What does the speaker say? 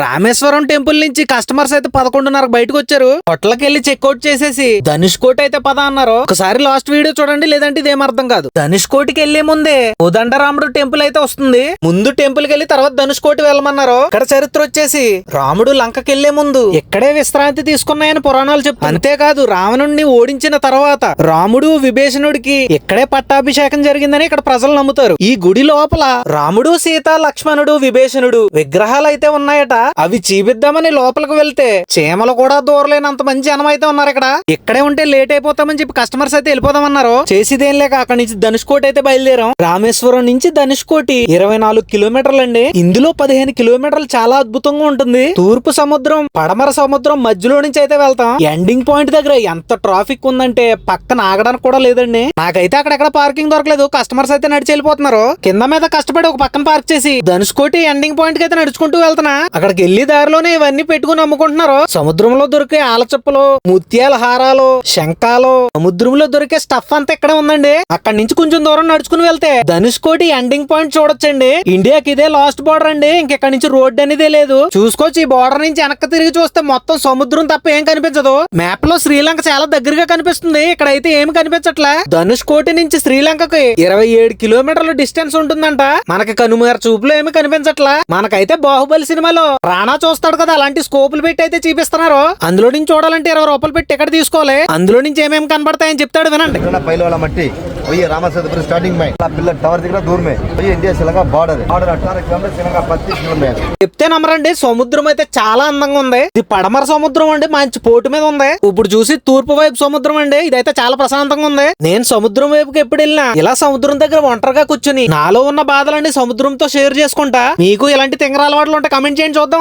Rameswaram temple నుంచి customers అయితే పదకొండున్నరకు బయటకు వచ్చారు. హోటల్కి వెళ్ళి చెక్అవుట్ చేసేసి ధనుష్ కోటి అయితే పద అన్నారు. ఒకసారి లాస్ట్ వీడియో చూడండి లేదంటే ఇదేం అర్థం కాదు. ధనుష్ కోటికి వెళ్ళే ముందే ఉదండరాముడు టెంపుల్ అయితే వస్తుంది. ముందు టెంపుల్కి వెళ్ళి తర్వాత ధనుష్ కోటి వెళ్ళమన్నారు. ఇక్కడ చరిత్ర వచ్చేసి రాముడు లంకకి వెళ్ళే ముందు ఇక్కడే విశ్రాంతి తీసుకున్నాయని పురాణాలు చెప్తారు. అంతేకాదు రావణుడిని ఓడించిన తర్వాత రాముడు విభీషణుడికి ఇక్కడే పట్టాభిషేకం జరిగిందని ఇక్కడ ప్రజలు నమ్ముతారు. ఈ గుడి లోపల రాముడు సీత లక్ష్మణుడు విభీషణుడు విగ్రహాలు అయితే ఉన్నాయట. అవి చూపిద్దామని లోపలికి వెళ్తే చీమలు కూడా దూరలేనంత మంచి జనం అయితే ఉన్నారు ఇక్కడ. ఇక్కడే ఉంటే లేట్ అయిపోతామని చెప్పి కస్టమర్స్ అయితే వెళ్ళిపోదామన్నారు. చేసేదేం లేక అక్కడ నుంచి ధనుష్కోటి అయితే బయలుదేరాం. రామేశ్వరం నుంచి ధనుష్కోటి ఇరవై నాలుగు కిలోమీటర్లు అండి. ఇందులో పదిహేను కిలోమీటర్లు చాలా అద్భుతంగా ఉంటుంది. తూర్పు సముద్రం పడమర సముద్రం మధ్యలో నుంచి అయితే వెళ్తాం. ఎండింగ్ పాయింట్ దగ్గర ఎంత ట్రాఫిక్ ఉందంటే పక్కన ఆగడానికి కూడా లేదండి. నాకైతే అక్కడెక్కడ పార్కింగ్ దొరకలేదు. కస్టమర్స్ అయితే నడిచి వెళ్ళిపోతున్నారు. కింద మీద కష్టపడి ఒక పక్కన పార్క్ చేసి ధనుష్కోటి ఎండింగ్ పాయింట్కి అయితే నడుచుకుంటూ వెళ్తున్నా. అక్కడికి వెళ్ళి దారిలోనే ఇవన్నీ పెట్టుకుని అమ్ముకుంటున్నారు. సముద్రంలో దొరికే ఆలచప్పలు ముత్యాల హారాలు శంఖాలు సముద్రంలో దొరికే స్టఫ్ అంతా ఇక్కడే ఉందండి. అక్కడి నుంచి కొంచెం దూరం నడుచుకుని వెళ్తే ధనుష్కోటి ఎండింగ్ పాయింట్ చూడొచ్చండి. ఇండియాకి ఇదే లాస్ట్ బార్డర్ అండి. ఇంకెక్కడి నుంచి రోడ్ అనేది లేదు. చూసుకోవచ్చు ఈ బార్డర్ నుంచి వెనక్కి తిరిగి చూస్తే మొత్తం సముద్రం తప్ప ఏం కనిపించదు. మ్యాప్లో శ్రీలంక చాలా దగ్గరగా కనిపిస్తుంది. ఇక్కడ అయితే ఏమి కనిపించట్లే. ధనుష్ కోటి నుంచి శ్రీలంకకి ఇరవై ఏడు కిలోమీటర్ల డిస్టెన్స్ ఉంటుందంట. మనకి కనుమర చూపులో ఏమి కనిపించట్లా. మనకైతే బాహుబలి సినిమాలో రాణా చూస్తాడు కదా అలాంటి స్కోపులు పెట్టి అయితే చూపిస్తున్నారు. అందులో నుంచి చూడాలంటే ఇరవై రూపాయలు పెట్టి టికెట్ తీసుకోవాలి. అందులో నుంచి ఏమేమి కనబడతాయని చెప్తాడు వినండి. పైలో మట్టి वही है रामासदपुर स्टार्टिंग में पिल्लर टावर दिख रहा दूर में वही इंडिया श्रीलंका बॉर्डर है बॉर्डर अठारह किलोमीटर श्रीलंका पच्चीस किलोमीटर చెప్తే నమ్మరండి సముద్రం అయితే చాలా అందంగా ఉంది ఇది పడమర సముద్రం అండి మంచి పోటు మీద ఉంది ఇప్పుడు చూసి తూర్పు వైపు సముద్రం అండి ఇదైతే చాలా ప్రశాంతంగా ఉంది నేను సముద్రం వైపుకి ఎప్పుడు వెళ్ళినా ఇలా సముద్రం దగ్గర ఒంటరిగా కూర్చుని నాలో ఉన్న బాధలన్నీ సముద్రంతో షేర్ చేసుకుంటా మీకు ఇలాంటి తింగర అలవాట్లు ఉంటే కమెంట్ చేయండి చూద్దాం